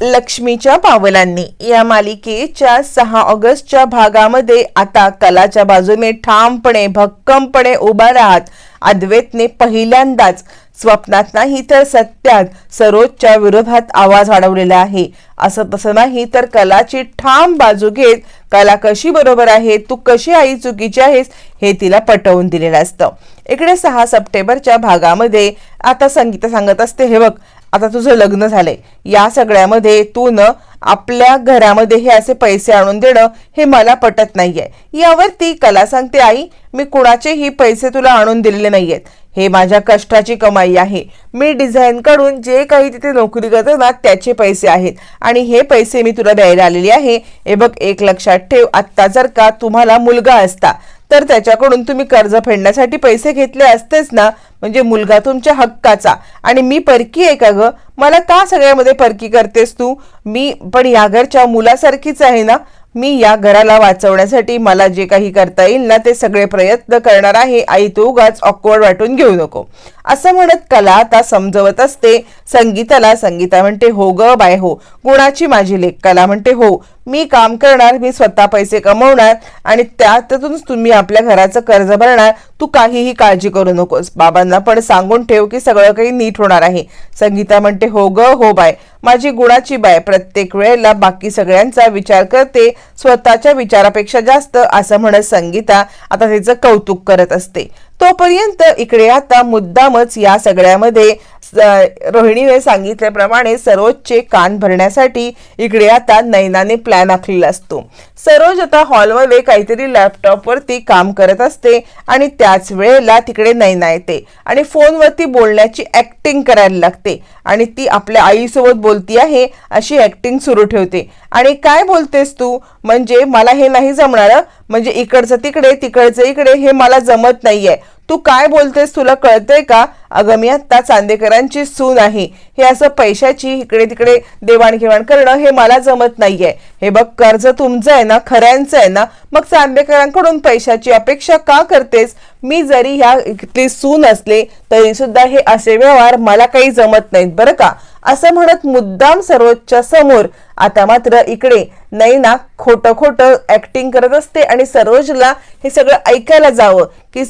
लक्ष्मीच्या पावलांनी. या मालिकेच्या सहा ऑगस्टच्या भागामध्ये आता कलाच्या बाजूने ठामपणे भक्कमपणे उभा राहत अद्वैतने पहिल्यांदाच स्वप्नात नाही तर सत्यात सरोजच्या विरोधात आवाज वाढवलेला आहे. असं तसं नाही तर कलाची ठाम बाजू घेत कला कशी बरोबर आहे तू कशी आई चुकीची आहेस हे तिला पटवून दिलेलं असतं. इकडे सहा सप्टेंबरच्या भागामध्ये आता संगीता सांगत असते हे बघ आता तुझं लग्न झालंय. या सगळ्यामध्ये तू न आपल्या घरामध्ये हे असे पैसे आणून देणं हे मला पटत नाहीये. यावरती कला सांगते आई मी कुणाचेही पैसे तुला आणून दिलेले नाहीयेत. हे माझ्या कष्टाची कमाई आहे. मी डिझाईन कडून जे काही तिथे नोकरी करतो ना त्याचे पैसे आहेत. आणि हे पैसे मी तुला द्यायला आलेले आहे. हे बघ एक लक्षात ठेव आत्ता जर का तुम्हाला मुलगा असता तर त्याच्याकडून तुम्ही कर्ज फेडण्यासाठी पैसे घेतले असतेच ना? म्हणजे मुलगा तुमच्या हक्काचा. आणि मी परकी आहे का ग? मला का सगळ्यामध्ये परकी करतेस तू? मी पण या घरच्या मुलासारखीच आहे ना? मी या घराला वाचवण्यासाठी मला जे काही करता येईल ना ते सगळे प्रयत्न करणार आहे. आई तू उगाच ऑकवर्ड वाटून घेऊ नको. असं म्हणत कला आता समजवत असते. संगीताला संगीता म्हणते हो ग बाय हो. गुणाची माझी लेख कला म्हणते हो. मी काम करणार मी स्वतः पैसे कमवणार आणि त्यातूनच तुम्ही आपल्या घराचं कर्ज भरणार. तू काहीही काळजी करू नकोस. बाबांना पण सांगून ठेव की सगळं काही नीट होणार आहे. संगीता म्हणते हो ग हो बाय. माझी गुणाची बाय. प्रत्येक वेळेला बाकी सगळ्यांचा विचार करते. स्वतःच्या विचारापेक्षा जास्त असं म्हणत संगीता आता तिचं कौतुक करत असते. तोपर्यंत इकडे आता मुद्दामच या सगळ्यामध्ये रोहिणीने सांगितल्याप्रमाणे सरोजचे कान भरण्यासाठी इकडे आता नैनाने प्लॅन आखलेला असतो. सरोज आता हॉलमध्ये काहीतरी लॅपटॉपवरती काम करत असते आणि त्याच वेळेला तिकडे नैना येते आणि फोनवरती बोलण्याची ॲक्टिंग करायला लागते आणि ती आपल्या आईसोबत बोलती आहे अशी ॲक्टिंग सुरू ठेवते. आणि काय बोलतेस तू? म्हणजे मला हे नाही जमणार म्हणजे इकडचं तिकडे तिकडचं इकडे हे मला जमत नाहीये. तू काय बोलतेस तुला कळतंय का? अगं मी आत्ता चांदेकरांची सून आहे हे असं पैशाची इकडे तिकडे देवाणघेवाण करणं हे मला जमत नाहीये. हे बघ कर्ज तुमचं आहे ना खऱ्यांचं आहे ना मग चांदेकरांकडून पैशाची अपेक्षा का करतेस? मी जरी ह्या इथली सून असले तरी सुद्धा हे असे व्यवहार मला काही जमत नाहीत बरं का? असं म्हणत मुद्दाम सरोजच्या समोर आता मात्र इकडे नैना खोटं खोटं ऍक्टिंग करत असते आणि सरोजला हे सगळं ऐकायला जावं की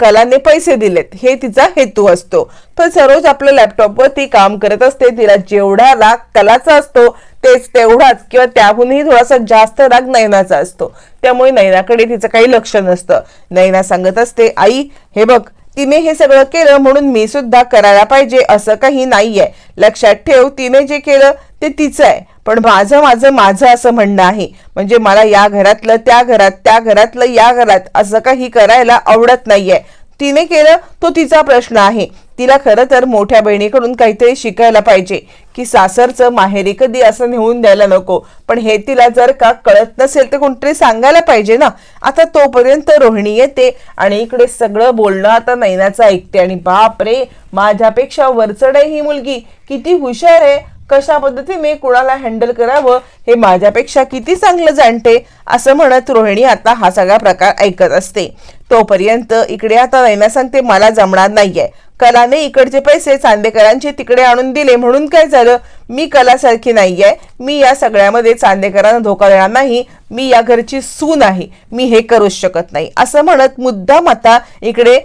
कलाने पैसे दिलेत. हे तिचा हेतू असतो. पण सरोज आपल्या लॅपटॉपवरती काम करत असते तिला जेवढा राग कलाचा असतो तेच तेवढाच किंवा त्याहूनही थोडासा जास्त राग नैनाचा असतो. त्यामुळे नैनाकडे तिचं काही लक्ष नसतं. नैना सांगत असते आई हे बघ तिने हे सगळं केलं म्हणून मी सुद्धा करायला पाहिजे असं काही नाहीये. लक्षात ठेव तिने जे केलं ते तिचं आहे. पण माझं माझं माझं असं म्हणणं आहे. म्हणजे मला या घरातलं त्या घरात त्या घरातलं या घरात असं काही करायला आवडत नाहीये. तिने केलं तो तिचा प्रश्न आहे. तिला खरं तर मोठ्या बहिणीकडून काहीतरी शिकायला पाहिजे की सासरचं माहेरी कधी असं नेऊन द्यायला नको. पण हे तिला जर का कळत नसेल तर कोणतरी सांगायला पाहिजे ना? आता तोपर्यंत रोहिणी येते आणि इकडे सगळं बोलणं आता नैनाचं ऐकते आणि बाप रे माझ्यापेक्षा वरचढ आहे ही मुलगी. किती हुशार आहे. कशा पद्धतीने कुणाला हँडल करावं हे माझ्यापेक्षा किती चांगलं जाणते असं म्हणत रोहिणी आता हा सगळा प्रकार ऐकत असते. तोपर्यंत इकडे आता नैना सांगते मला जमणार नाहीये. कलाने इकडचे पैसे चांदेकरांचे तिकडे आणून दिले म्हणून काय झालं? मी कलासारखी नाही आहे मी या सगळ्यामध्ये चांदेकरांना धोका देणार नाही. मी या घरची सून आहे. मी हे करूच शकत नाही. असं म्हणत मुद्दाम आता इकडे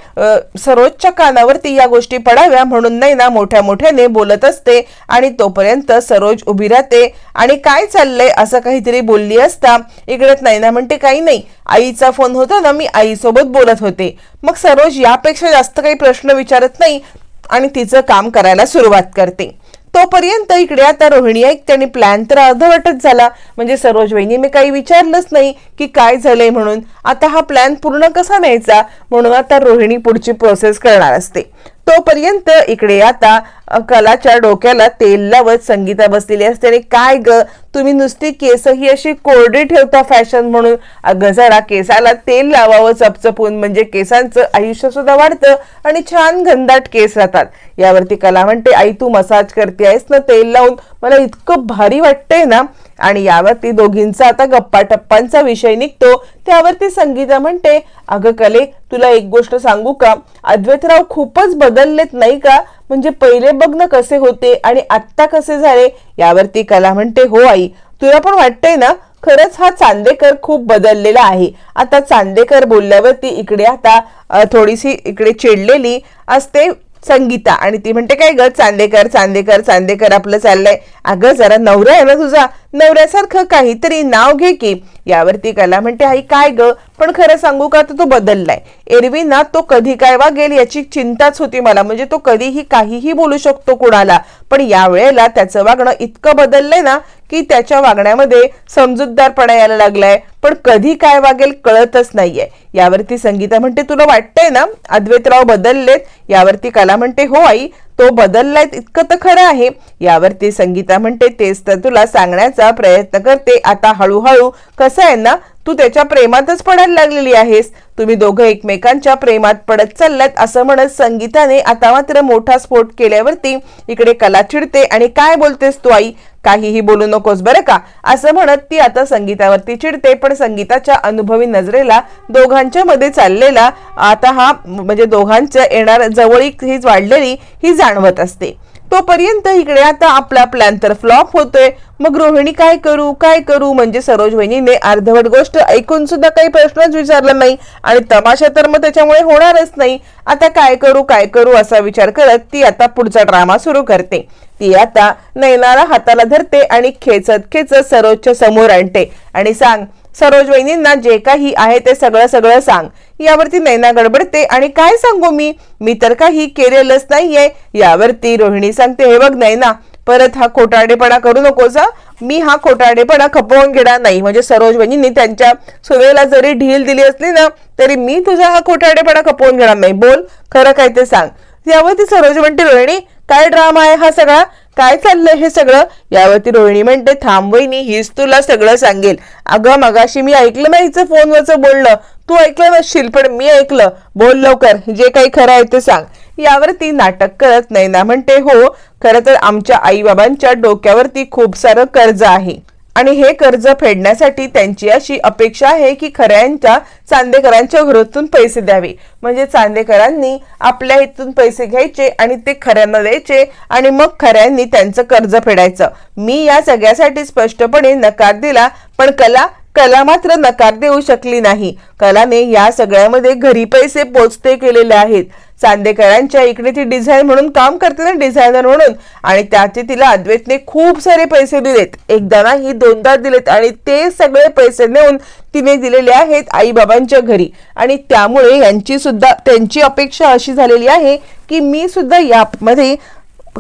सरोजच्या कानावरती या गोष्टी पडाव्या म्हणून नाही ना मोठ्या मोठ्याने बोलत असते आणि तोपर्यंत सरोज उभी राहते. आणि काय चाललंय असं काहीतरी बोलली असता इकडे ना म्हणते काही नाही. आईचा फोन होता ना मी आईसोबत बोलत होते. मग सरोज यापेक्षा जास्त काही प्रश्न विचारत नाही आणि तिचं काम करायला सुरुवात करते. तोपर्यंत इकडे आता रोहिणी ऐक त्यांनी प्लॅन तर अर्धवटच झाला. म्हणजे सरोज वहिनी मी काही विचारलंच नाही की काय झालंय म्हणून. आता हा प्लॅन पूर्ण कसा न्यायचा? म्हणून आता रोहिणी पुढची प्रोसेस करणार असते. तोपर्यंत इकडे आता कलाच्या डोक्याला तेल लावत संगीता बसलेली असते. आणि काय ग तुम्ही नुसती केस ही अशी कोरडी ठेवता फॅशन म्हणून. अगं जरा केसाला तेल लावावं चपचपून म्हणजे केसांचं आयुष्य सुद्धा वाढतं आणि छान घनदाट केस राहतात. यावरती कला म्हणते आई तू मसाज करते आहेस ना तेल लावून? मला इतकं भारी वाटतंय ना. आणि यावरती दोघींचा आता गप्पा टप्पांचा विषय निघतो. त्यावरती संगीता म्हणते अगं कले तुला एक गोष्ट सांगू का? अद्वैतराव खूपच बदललेत नाही का? म्हणजे पहिले बघणं कसे होते आणि आत्ता कसे झाले? यावरती कला म्हणते हो आई तुला पण वाटतंय ना? खरंच हा चांदेकर खूप बदललेला आहे. आता चांदेकर बोलल्यावरती इकडे आता थोडीशी इकडे चिडलेली असते. संगीता. आणि ती म्हणते काय ग चांदेकर चांदेकर चांदेकर आपलं चाललंय. अगं जरा नवरा आहे ना तुझा. नवऱ्यासारखं काहीतरी नाव घे की. यावरती कला म्हणते आई काय ग? पण खरं सांगू का तर तो बदललाय. एरवी ना तो कधी काय वागेल याची चिंताच होती मला. म्हणजे तो कधीही काहीही बोलू शकतो कुणाला. पण यावेळेला त्याचं वागणं इतकं बदललंय ना की त्याच्या वागण्यामध्ये समजूतदारपणा यायला लागलाय. पण कधी काय वागेल कळतच नाहीये. यावरती संगीता म्हणते तुला वाटतंय ना अद्वैतराव बदललेत? यावरती कला म्हणते हो आई तो बदललाय इतकं तर खरं आहे. यावरती संगीता म्हणते तेच तर तुला सांगण्याचा प्रयत्न करते. आता हळूहळू कसं आहे ना तू त्याच्या प्रेमातच पडायला लागलेली आहेस. तुम्ही दोघं एकमेकांच्या प्रेमात पडत चाललात असं म्हणत संगीताने आता मात्र मोठा स्फोट केल्यावरती इकडे कला चिडते आणि काय बोलतेस तू आई? काहीही बोलू नकोस बरं का? असं म्हणत ती आता संगीतावरती चिडते पण संगीताच्या अनुभवी नजरेला दोघांच्या मध्ये चाललेला आता हा म्हणजे दोघांच्या येणार जवळीक ही वाढलेली ही जाणवत असते. तोपर्यंत इकडे आता आपला प्लॅन तर फ्लॉप होतोय. मग रोहिणी काय करू काय करू? म्हणजे सरोज वहिनीने अर्धवट गोष्ट ऐकून सुद्धा काही प्रश्नच विचारला नाही. आणि तमाशा तर मग त्याच्यामुळे होणारच नाही. आता काय करू काय करू असा विचार करत ती आता पुढचा ड्रामा सुरू करते. ती आता नैनाला हाताला धरते आणि खेचत खेचत सरोजच्या समोर आणते. आणि सांग सरोज वहिनींना जे काही आहे ते सगळं सगळं सांग. यावरती नैना गडबडते आणि काय सांगू मी? मी तर काही केलेलंच नाहीये. यावरती रोहिणी सांगते हे बघ नैना परत हा खोटारडेपणा करू नकोस मी हा खोटारडेपणा खपवून घेणार नाही. म्हणजे सरोज वहिनींनी त्यांच्या सुनेला जरी ढील दिली असली ना तरी मी तुझा हा खोटारडेपणा खपवून घेणार नाही. बोल खरं काय ते सांग. यावरती सरोज म्हणते रोहिणी काय ड्रामा आहे हा सगळा? काय चाललंय हे सगळं? यावरती रोहिणी म्हणते थांबवईनी हीच तुला सगळं सांगेल. अगं मगाशी मी ऐकलं नाही हिचं फोनवरचं बोलणं. तू ऐकलं नसशील पण मी ऐकलं. बोल लवकर जे काही खरं आहे ते सांग. यावरती नाटक करत नैना म्हणते हो खरं तर आमच्या आईबाबांच्या डोक्यावरती खूप सारं कर्ज आहे. आणि हे कर्ज फेडण्यासाठी त्यांची अशी अपेक्षा आहे की खऱ्यांच्या चांदेकरांच्या घरातून पैसे द्यावे. म्हणजे चांदेकरांनी आपल्या इथून पैसे घ्यायचे आणि ते खऱ्यांना द्यायचे आणि मग खऱ्यांनी त्यांचं कर्ज फेडायचं. मी या सगळ्यासाठी स्पष्टपणे नकार दिला पण कला कला मात्र नकार देऊ शकली नाही. कलाने या सगळ्यामध्ये घरी पैसे पोचते केलेले आहेत. चांदेकरांच्या इकडे ती डिझाईन म्हणून काम करते ना डिझायनर म्हणून. आणि त्याचे तिला अद्वैतने खूप सारे पैसे दिलेत. एकदा नाही दोनदा दिलेत आणि ते सगळे पैसे नेऊन तिने दिलेले आहेत आई बाबांच्या घरी. आणि त्यामुळे यांची सुद्धा त्यांची अपेक्षा अशी झालेली आहे की मी सुद्धा यामध्ये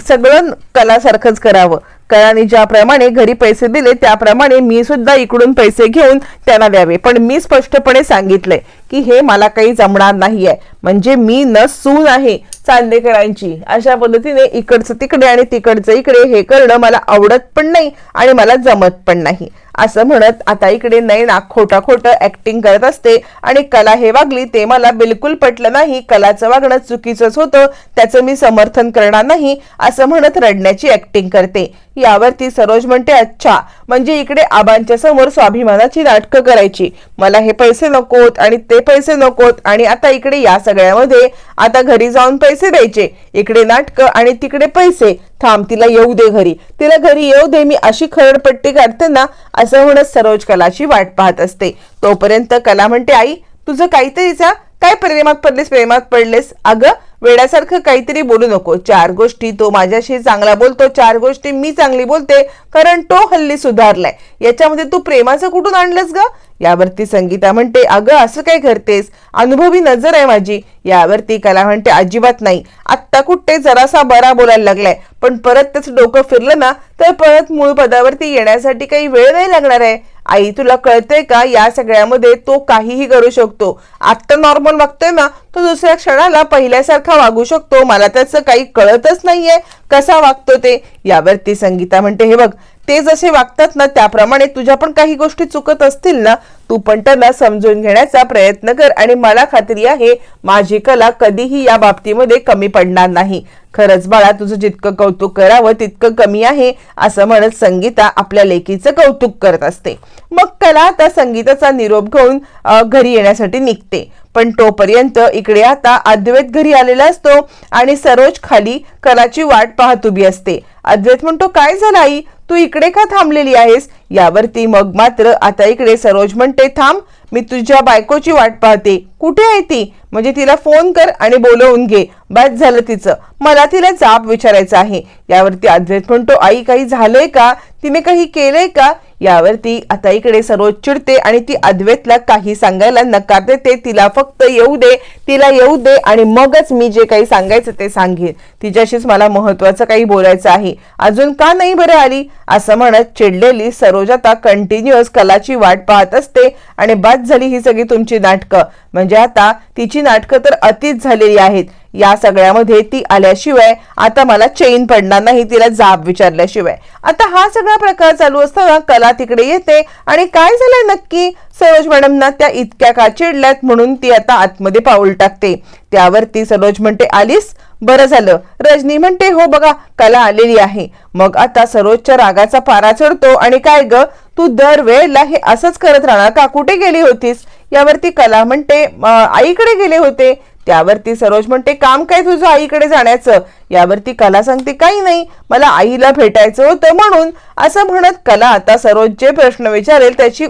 सगळं कलासारखंच करावं. कलाने ज्याप्रमाणे घरी पैसे दिले त्याप्रमाणे मी सुद्धा इकडून पैसे घेऊन त्यांना द्यावे. पण मी स्पष्टपणे सांगितलंय की हे मला काही जमणार नाहीये. म्हणजे मी न सून आहे चांदेकरांची. अशा पद्धतीने इकडचं तिकडे आणि तिकडचं इकडे हे करणं मला आवडत पण नाही आणि मला जमत पण नाही. असं म्हणत आता इकडे नैना खोटा खोटं ऍक्टिंग करत असते आणि कला हे वागली ते मला बिलकुल पटलं नाही. कलाचं वागणं चुकीचंच होतं त्याचं मी समर्थन करणार नाही असं म्हणत रडण्याची ऍक्टिंग करते. यावरती सरोज म्हणते अच्छा म्हणजे इकडे आबांच्या समोर स्वाभिमानाची नाटकं करायची. मला हे पैसे नकोत आणि ते पैसे नकोत आणि आता इकडे या सगळ्यामध्ये. आता घरी जाऊन पैसे द्यायचे. इकडे नाटकं आणि तिकडे पैसे. थांब तिला येऊ दे घरी. तिला घरी येऊ दे मी अशी खरडपट्टी काढते ना असं म्हणत सरोज कलाची वाट पाहत असते. तोपर्यंत कला म्हणते आई तुझं काहीतरीचा काय प्रेमात पडलेस? प्रेमात पडलेस? अगं वेड्यासारखं काहीतरी बोलू नको. चार गोष्टी तो माझ्याशी चांगला बोलतो चार गोष्टी मी चांगली बोलते कारण तो हल्ली सुधारलाय. याच्यामध्ये तू प्रेमाचं कुठून आणलंस ग? यावरती संगीता म्हणते अगं असं काय करतेस? अनुभवी नजर आहे माझी. यावरती कला म्हणते अजिबात नाही. आत्ता कुठे जरासा बरा बोलायला लागलाय. पण परत त्याचं डोकं फिरलं ना तर परत मूळ पदावरती येण्यासाठी काही वेळ नाही लागणार आहे. आई तुला कळतंय का? या सगळ्यामध्ये तो काहीही करू शकतो. आत्ता नॉर्मल वागतोय ना तो दुसऱ्या क्षणाला पहिल्यासारखा वागू शकतो. मला त्याचं काही कळतच नाहीये. कसा वागतो ते? यावरती संगीता म्हणते हे बघ ते जसे वागतात ना त्याप्रमाणे तुझ्या पण काही गोष्टी चुकत असतील ना तू पण त्यांना समजून घेण्याचा प्रयत्न कर आणि मला खात्री आहे माझी कला कधीही या बाबतीमध्ये कमी पडणार नाही. खरंच बाळा तुझं जितकं कौतुक करावं तितकं कमी आहे असं म्हणत संगीता आपल्या लेकीचं कौतुक करत असते. मग कला आता संगीताचा निरोप घेऊन घरी येण्यासाठी निघते. पण तोपर्यंत इकडे आता अद्वैत घरी आलेला असतो आणि सरोज खाली कराची वाट पाहत उभी असते. अद्वैत म्हणतो काय झालं आई? तू इकडे का थांबलेली आहेस? यावरती मग मात्र आता इकडे सरोज म्हणते थांब मी तुझ्या बायकोची वाट पाहते. कुठे आहे ती? म्हणजे तिला फोन कर आणि बोलवून घे. बस झालं तिचं. मला तिला जाब विचारायचा आहे. यावरती अद्वैत म्हणतो आई काही झालंय का? तिने काही केलंय का? यावरती आता इकडे सरोज चिडते आणि ती अद्वैतला काही सांगायला नकार देते. तिला फक्त येऊ दे तिला येऊ दे आणि मगच मी जे काही सांगायचं ते सांगेन. तिच्याशीच मला महत्वाचं काही बोलायचं आहे. अजून का नाही बरं आली? असं म्हणत चिडलेली सरोज आता कंटिन्युअस कलाची वाट पाहत असते आणि बाद झाली ही सगळी तुमची नाटकं. म्हणजे आता तिची नाटकं तर अतिच झालेली आहेत. या सगळ्यामध्ये ती आल्याशिवाय आता मला चैन पडणार नाही तिला जाब विचारल्याशिवाय. आता हा सगळा प्रकार चालू असताना कला तिकडे येते आणि काय झालंय नक्की? सरोज मॅडमना त्या इतक्या का चिडल्यात म्हणून ती आता आतमध्ये पाऊल टाकते. त्यावरती सरोज म्हणते आलीस? बरं झालं. रजनी म्हणते हो बघा कला आलेली आहे. मग आता सरोजच्या रागाचा पारा चढतो आणि काय ग? तू दरवेळेला हे असंच करत राहणार? का कुठे गेली होतीस? यावरती कला म्हणते आईकडे गेले होते. त्यावरती सरोज म्हणते काम काय तुझं आईकडे जाण्याचं? यावरती कला सांगते काही नाही. मला आईला भेटायचं होतं म्हणून. असं म्हणत कला आता सरोज जे प्रश्न विचारेल त्याची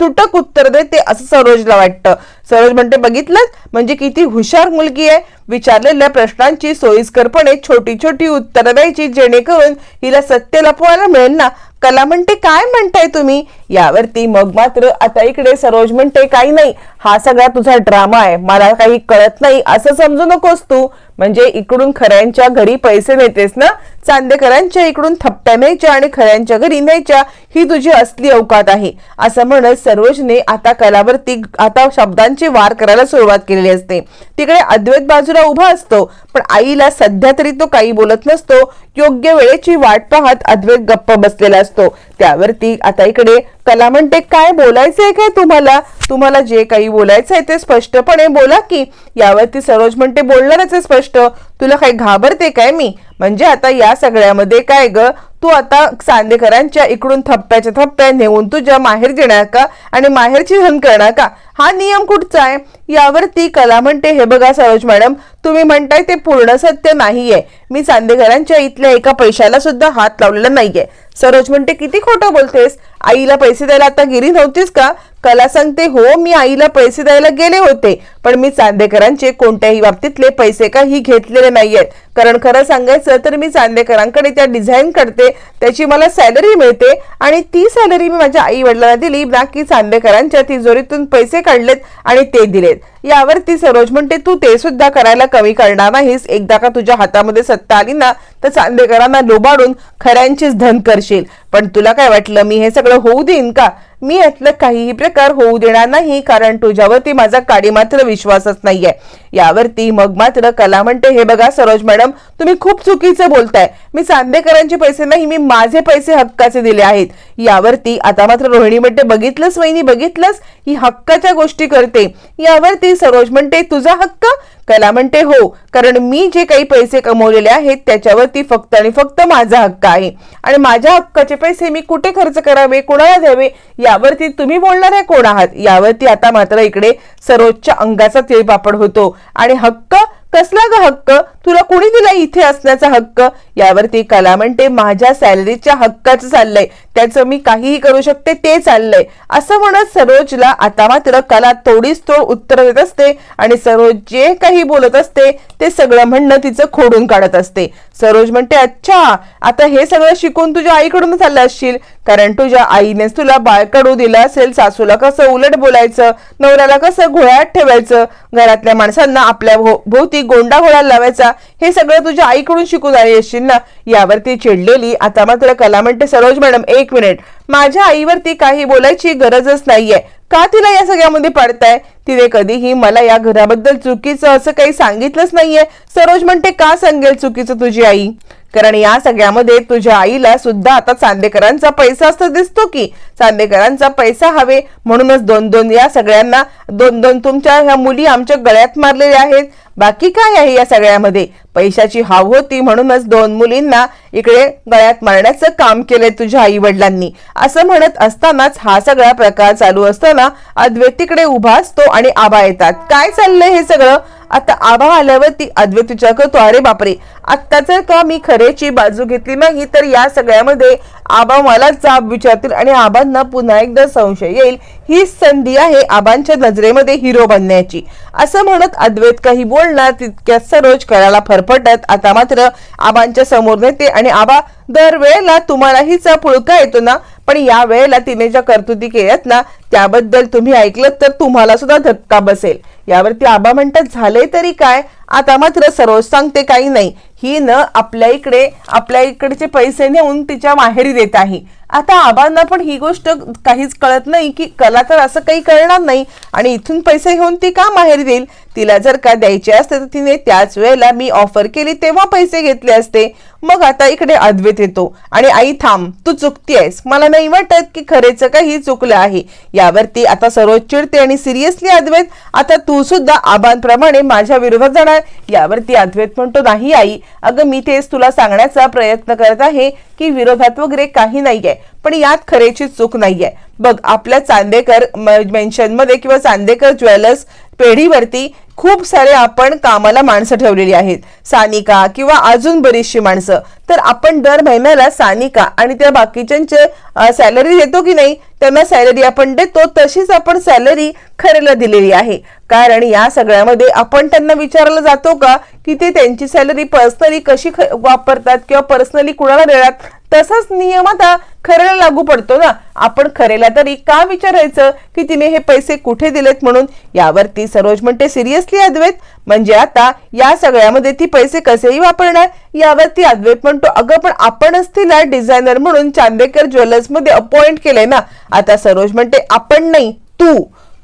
तुटक उत्तर देते असं सरोजला वाटतं. सरोज म्हणते बघितलं? म्हणजे किती हुशार मुलगी आहे. विचारलेल्या प्रश्नांची सोयीस्करपणे छोटी छोटी उत्तरं द्यायची जेणेकरून हिला सत्य लपवायला मिळेल ना? कला म्हणते काय म्हणताय तुम्ही? यावरती मग मात्र आता इकडे सरोज म्हणते काही नाही हा सगळा तुझा ड्रामा आहे मला काही कळत नाही असं समजू नकोस तू. म्हणजे इकडून खऱ्यांच्या घरी पैसे नेतेस ना? चांदेकरांच्या इकडून थप्प्या न्यायच्या आणि खऱ्यांच्या घरी न्यायच्या ही तुझी असली अवकात आहे. असं म्हणत सरोजने आता कलावरती आता शब्दांची वार करायला सुरुवात केलेली असते. तिकडे अद्वैत बाजूला उभा असतो पण आईला सध्या तरी तो काही बोलत नसतो. योग्य वेळेची वाट पाहत अद्वैत गप्प बसलेला असतो. त्यावरती आता इकडे कला म्हणते काय बोलायचंय काय तुम्हाला? तुम्हाला जे काही बोलायचं आहे ते स्पष्टपणे बोला की यावरती सरोज म्हणते बोलणारच आहे स्पष्ट. तुला काही घाबरते काय मी? म्हणजे आता या सगळ्यामध्ये काय ग? तू आता चांदेकरांच्या इकडून थप्प्याच्या थप्प्या नेऊन तुझ्या माहेर देणार का? आणि माहेरची धन करणार का? हा नियम कुठचा आहे? यावरती कला म्हणते हे बघा सरोज मॅडम तुम्ही म्हणताय ते पूर्ण सत्य नाहीये. मी चांदेकरांच्या इथल्या एका पैशाला सुद्धा हात लावलेला नाहीये. सरोज म्हणते किती खोटं बोलतेस? आईला पैसे द्यायला आता गिरी नव्हतीस का? कला सांगते हो मी आईला पैसे द्यायला गेले होते पण मी चांदेकरांचे कोणत्याही बाबतीतले पैसे काही घेतलेले नाहीयेत. कारण खरं सांगायचं तर मी चांदेकरांकडे त्या डिझाईन करते त्याची मला सॅलरी मिळते आणि ती सॅलरी मी माझ्या आई वडिलांना दिली बाकी चांदेकरांच्या तिजोरीतून पैसे काढलेत आणि ते दिलेत. यावर ती सरोज म्हणते तू ते सुद्धा करायला कमी करणार नाहीस. एकदा का तुझ्या हातामध्ये सत्ता आली ना तर चांदेकरांना लोबाडून खऱ्यांचीच धन करशील. पण तुला काय वाटलं? मी हे सगळं होऊ देईन का? मी यातलं काहीही प्रकार होऊ देणार नाही कारण तुझ्यावरती माझा काडी मात्र विश्वासच नाहीये. यावरती मग मात्र कला म्हणते हे बघा सरोज मॅडम तुम्ही खूप चुकीचं बोलताय. मी चांदेकरांचे पैसे नाही मी माझे पैसे हक्काचे दिले आहेत. यावरती आता मात्र रोहिणी म्हणते बघितलंच वहिनी बघितलंच ही हक्काच्या गोष्टी करते. यावरती सरोज म्हणते तुझा हक्क? कला म्हणते हो कारण मी जे काही पैसे कमवलेले आहेत त्याच्यावरती फक्त आणि फक्त माझा हक्क आहे. आणि माझ्या हक्काचे पैसे मी कुठे खर्च करावे? कोणाला द्यावे? यावरती तुम्ही बोलणार आहे कोण आहात? यावरती आता मात्र इकडे सर्वोच्च अंगाचा तिळपापड होतो. आणि हक्क? कसला ग हक्क? तुला कोणी दिला इथे असण्याचा हक्क? यावरती कला म्हणते माझ्या सॅलरीच्या हक्काचं चाललंय. त्याचं मी काहीही करू शकते ते चाललंय. असं म्हणत सरोजला आता मात्र कला तोडीच तोड उत्तर देत असते आणि सरोज जे काही बोलत असते ते सगळं म्हणणं तिचं खोडून काढत असते. सरोज म्हणते अच्छा आता हे सगळं शिकून तुझ्या आईकडून चाललं असशील. कारण तुझ्या आईनेच तुला बाळकडू दिलं असेल सासूला कसं उलट बोलायचं नवऱ्याला कसं घोळ्यात ठेवायचं घरातल्या माणसांना आपल्या भोवती गोंडा घोळा लावायचा हे सगळं तुझ्या आईकडून शिकून आली असशील ना? यावरती चिडलेली आता मात्र कला म्हणते सरोज मॅडम एक मिनिट माझ्या आईवरती काही बोलायची गरजच नाहीये. का तिला या सगळ्यामध्ये पडताय? तिने कधीही मला या घराबद्दल चुकीचं असं काही सांगितलंच नाहीये. सरोज म्हणते का सांगेल चुकीचं तुझी आई? कारण या सगळ्यामध्ये तुझ्या आईला सुद्धा आता चांदेकरांचा पैसा असं दिसतो की चांदेकरांचा पैसा हवे. म्हणूनच दोन दोन या सगळ्यांना दोन दोन तुमच्या ह्या मुली आमच्या गळ्यात मारलेल्या आहेत. बाकी काय आहे या सगळ्यामध्ये? पैशाची हाव होती म्हणूनच दोन मुलींना इकडे गळ्यात मारण्याचं काम केलंय तुझ्या आई वडिलांनी असं म्हणत असतानाच हा सगळा प्रकार चालू असताना अद्वैतीकडे उभा असतो आणि आबा येतात. काय चाललंय हे सगळं? आता आबा आल्यावरती अद्वैत विचार करतो अरे बापरे आत्ता जर का मी खरेची बाजू घेतली नाही? तर या सगळ्यामध्ये आबा मला जाब विचारतील आणि आबांना पुन्हा एकदा संशय येईल. ही संधी आहे आबांच्या नजरेमध्ये हिरो बनण्याची. असं म्हणत अद्वैत काही बोलणार तितक्यात सरोज करायला फरफटत. आता मात्र आबांच्या समोर नेते आणि आबा दरवेळेला तुम्हाला हिचा पुळका येतो ना? पण या वेळेला तिने ज्या कर्तुती केल्यात ना त्याबद्दल तुम्ही ऐकलं तर तुम्हाला सुद्धा धक्का बसेल. यावरती आबा म्हणतात झाले तरी काय? आता मात्र सरोज सांगते काही नाही. ही न आपल्या इकडे आपल्या इकडचे पैसे नेऊन तिच्या माहेरी देत आहे. आता आबांना पण ही गोष्ट काहीच कळत नाही की कला तर असं काही कळणार नाही. आणि इथून पैसे घेऊन ती का माहेर देईल? तिला जर का द्यायचे असते तर तिने त्याच वेळेला मी ऑफर केली तेव्हा पैसे घेतले असते. मग आता इकडे अद्वैत येतो. आणि आई थांब तू चुकती आहेस. मला नाही वाटत की खरेच काही चुकलं आहे. यावरती आता सरोज चिडते आणि सिरियसली अद्वैत आता तू सुद्धा आबांप्रमाणे माझ्या विरोधात जाणार. यावरती अद्वैत म्हणतो नाही आई. अगं मी तेच तुला सांगण्याचा प्रयत्न करत आहे. की विरोधात वगैरे काही नाहीये. पण यात खरेची चूक नाहीये. बघ आपल्या चांदेकर मेन्शनमध्ये किंवा चांदेकर ज्वेलर्स पेढीवरती खूप सारे आपण कामाला माणसं ठेवलेली आहेत. सानिका किंवा अजून बरीचशी माणसं. तर आपण दर महिन्याला सानिका आणि त्या बाकीच्यांचे सॅलरी देतो की नाही? त्यांना सॅलरी आपण देतो तशीच आपण सॅलरी खरेला दिलेली आहे. कारण या सगळ्यामध्ये आपण त्यांना विचारलं जातो का की ते त्यांची सॅलरी पर्सनली कशी ख- वापरतात किंवा पर्सनली कुणाला देतात? तसाच नियम आता खरेला लागू पडतो ना? आपण खरेला तरी का विचारायचं की तिने हे पैसे कुठे दिलेत म्हणून? यावरती सरोज म्हणते सिरियसली अद्वैत? म्हणजे आता या सगळ्यामध्ये ती पैसे कसेही वापरणार? यावरती अद्वैत म्हणतो अगं पण आपणच तिला डिझायनर म्हणून चांदेकर ज्वेलर्समध्ये अपॉइंट केलंय ना? आता सरोज म्हणते आपण नाही तू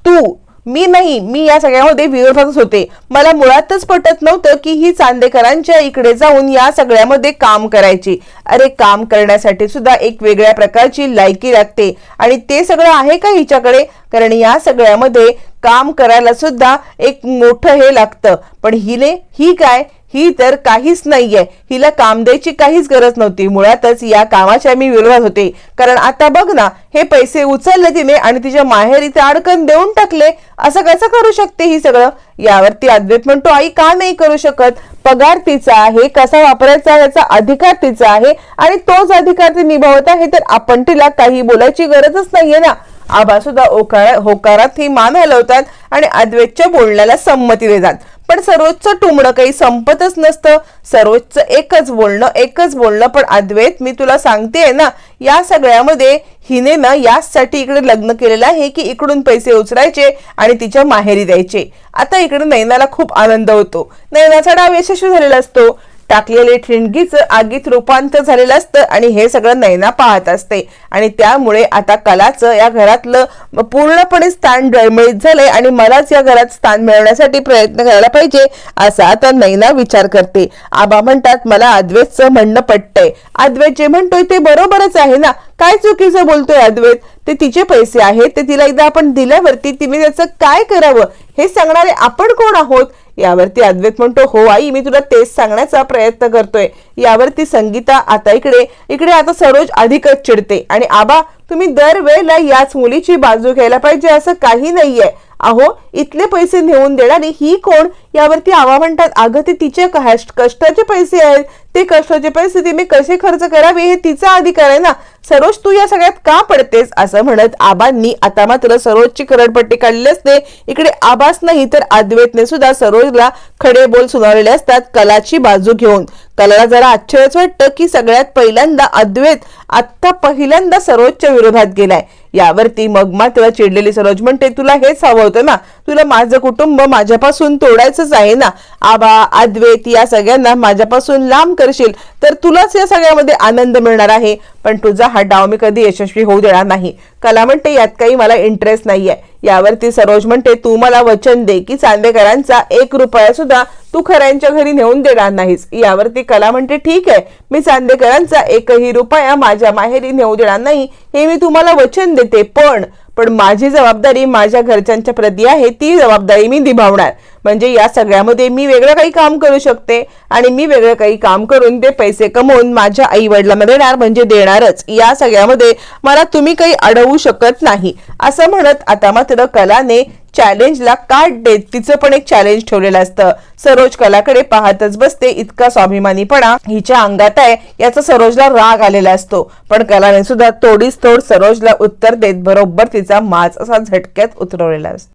तू मी नाही मी या सगळ्यामध्ये विरोधातच होते. मला मुळातच पटत नव्हतं की ही चांदेकरांच्या इकडे जाऊन या सगळ्यामध्ये काम करायची. अरे काम करण्यासाठी सुद्धा एक वेगळ्या प्रकारची लायकी लागते. आणि ते सगळं आहे का हिच्याकडे? कारण या सगळ्यामध्ये काम करायला सुद्धा एक मोठं हे लागतं. पण हिने ही काय? ही तर काहीच नाहीये. हिला काम द्यायची काहीच गरज नव्हती. मुळातच या कामाच्या मी विरोधात होते. कारण आता बघ ना हे पैसे उचलले तिने आणि तिच्या माहेरी ते अडकन देऊन टाकले. असं कसं करू शकते ही सगळं? यावरती अद्वैत म्हणतो आई का नाही करू शकत? पगार तिचा आहे कसा वापरायचा याचा अधिकार तिचा आहे आणि तोच अधिकार ती निभावत आहे तर आपण तिला काही बोलायची गरजच नाहीये ना. आबा सुद्धा होकारात ही मान हलवतात आणि अद्वैतच्या बोलण्याला संमती देतात. पण सरोजचं टुमणं काही संपतच नसतं. सरोजचं एकच बोलणं एकच बोलणं. पण अद्वैत मी तुला सांगतेय ना या सगळ्यामध्ये हिने ना याचसाठी इकडे लग्न केलेलं आहे की इकडून पैसे उचलायचे आणि तिच्या माहेरी द्यायचे. आता इकडे नैनाला खूप आनंद होतो. नैनाचा डाव यशस्वी झालेला असतो. टाकलेले ठिणगीचं आगीत रूपांतर झालेलं असतं आणि हे सगळं नैना पाहत असते. आणि त्यामुळे आता कलाचं या घरातलं पूर्णपणे स्थान डळमळीत झालंय आणि मलाच या घरात स्थान मिळवण्यासाठी प्रयत्न करायला पाहिजे असा आता नैना विचार करते. आबा म्हणतात मला अद्वैतचं म्हणणं पटतंय. अद्वैत जे म्हणतोय ते बरोबरच आहे ना? काय चुकीचं बोलतोय अद्वैत? ते तिचे पैसे आहेत ते तिला एकदा आपण दिल्यावरती तिने त्याचं काय करावं? हे सांगणारे आपण कोण आहोत? यावरती अद्वैत म्हणतो हो आई मी तुला तेच सांगण्याचा प्रयत्न करतोय. यावरती संगीता आता इकडे इकडे आता सरोज अधिकच चिडते आणि आबा तुम्ही दरवेळेला याच मुलीची बाजू घ्यायला पाहिजे असं काही नाहीये. अहो इथले पैसे नेऊन देणारी ही कोण? यावरती आवा म्हणतात अगं ते तिचे कष्टाचे पैसे आहेत. ते कष्टाचे पैसे तिने कसे खर्च करावे हे तिचा अधिकार आहे ना. सरोज तू या सगळ्यात का पडतेस? असं म्हणत आबांनी आता मात्र सरोजची करडपट्टी काढली असते. इकडे आबास नाही तर अद्वैतने सुद्धा सरोजला खडे बोल सुनावलेले असतात कलाची बाजू घेऊन. कलाला जरा आश्चर्यच वाटतं की सगळ्यात पहिल्यांदा अद्वैत आत्ता पहिल्यांदा सरोजच्या विरोधात गेलाय. यावरती मग मात्र चिडलेली सरोज म्हणते तुला हेच हवं होतं ना तुला माझं कुटुंब माझ्यापासून तोडायचंच आहे ना. आबा अद्वैत या सगळ्यांना माझ्यापासून लांब करशील तर तुलाच या सगळ्यामध्ये आनंद मिळणार आहे. पण तुझा हा डाव मी कधी यशस्वी होऊ देणार नाही. कला म्हणते यात काही मला इंटरेस्ट नाही आहे यावरती सरोज म्हणते तू मला वचन दे की चांदेकरांचा एक रुपया सुद्धा तू खऱ्यांच्या घरी नेऊन देणार नाहीस. यावरती कला म्हणते ठीक आहे मी चांदेकरांचा एकही रुपया माझ्या माहेरी नेऊ देणार नाही. हे मी तुम्हाला वचन देते पण पण माझी जबाबदारी माझ्या घरच्यांच्या प्रती आहे ती जबाबदारी मी निभावणार. म्हणजे या सगळ्यामध्ये मी वेगळं काही काम करू शकते आणि मी वेगळं काही काम करून ते पैसे कमवून माझ्या आई वडिलांना देणार म्हणजे देणारच. या सगळ्यामध्ये मला तुम्ही काही अडवू शकत नाही. असं म्हणत आता मात्र कलाने चॅलेंजला काट देत तिचं पण एक चॅलेंज ठेवलेलं असतं. सरोज कलाकडे पाहतच बसते इतका स्वाभिमानीपणा हिच्या अंगात आहे याचा सरोजला राग आलेला असतो. पण कलाने सुद्धा तोडीस तोड सरोजला उत्तर देत बरोबर तिचा माज असा झटक्यात उतरवलेला असतो.